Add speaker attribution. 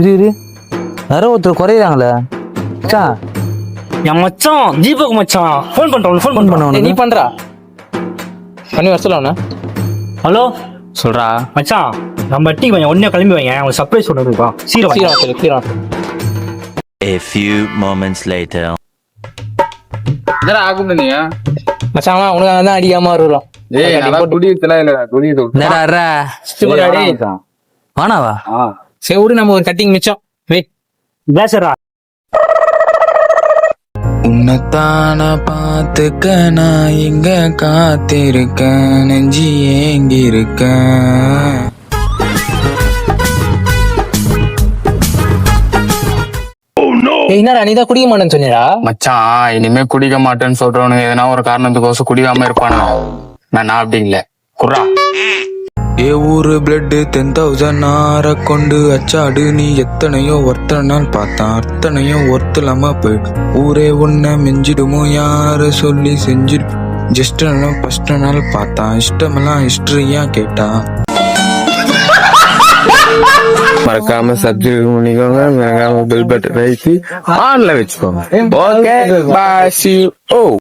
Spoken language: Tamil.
Speaker 1: இரு இரு. யாரோ ஒருத்தர் குறையிறாங்களே. மச்சான்
Speaker 2: என் மச்சான் தீபக் மச்சான். ஃபோன் பண்றேன் ஃபோன்
Speaker 1: ஃபோன்
Speaker 2: பண்ண
Speaker 1: பண்ண
Speaker 3: நீ பண்றா? பண்ணி வர சொல்ல அவனை.
Speaker 2: ஹலோ?
Speaker 1: சொல்றா.
Speaker 2: மச்சான் நம்ம டீ கொஞ்சம் உடனே கிளம்பி வைங்க. அவங்க சர்ப்ரைஸ் ஒன்று.
Speaker 3: வா சொல்லு, சீக்கிரம் வா.
Speaker 4: A few moments later.
Speaker 5: என்னடா ஆகும் நீங்க
Speaker 3: மச்சான் உனக்கு தான் அடிக்காம வருவான்.
Speaker 5: ஏய் நல்லா குடிக்கலாம் இல்லடா குடி
Speaker 1: என்னடா இருடா. வானாவா?
Speaker 3: சரி விடு நம்ம ஒரு கட்டிங் மிச்சம். வெயிட்
Speaker 2: பேசுறா
Speaker 6: உன்னைத்தான பார்த்துக்க நான் இங்க காத்திருக்கேன். நெஞ்சி ஏங்கி இருக்கேன்
Speaker 3: என்னடா நீ தான் குடிக்க மாட்டேன்னு சொன்னியா
Speaker 6: மச்சான் இனிமே குடிக்க மாட்டேன்னு சொல்றவனுங்க எதனா ஒரு காரணத்துக்கோசம் குடிக்காம இருப்பானு நான் நான் அப்படி இல்ல. குர்ரா. ஊரு பிளட் டென் தௌசண்ட் ஆற கொண்டு அச்சாடு. நீ எத்தனையோ ஒருத்தனை நாள் பார்த்தான். அத்தனையும் ஒருத்தலாம போயிடு. ஊரே உன்னை மிஞ்சிடுமோ யாரு சொல்லி செஞ்சிடு ஜஸ்ட் ஃபர்ஸ்ட் நாள் பார்த்தான். இஷ்டமெல்லாம் ஹிஸ்டரியா கேட்டான்
Speaker 5: மறக்காம சப்ஸ்கிரைப் பண்ணிக்கோங்க. மறக்காம பெல் பட்டன் வைத்து ஆன்ல வச்சுக்கோங்க. Okay bye C O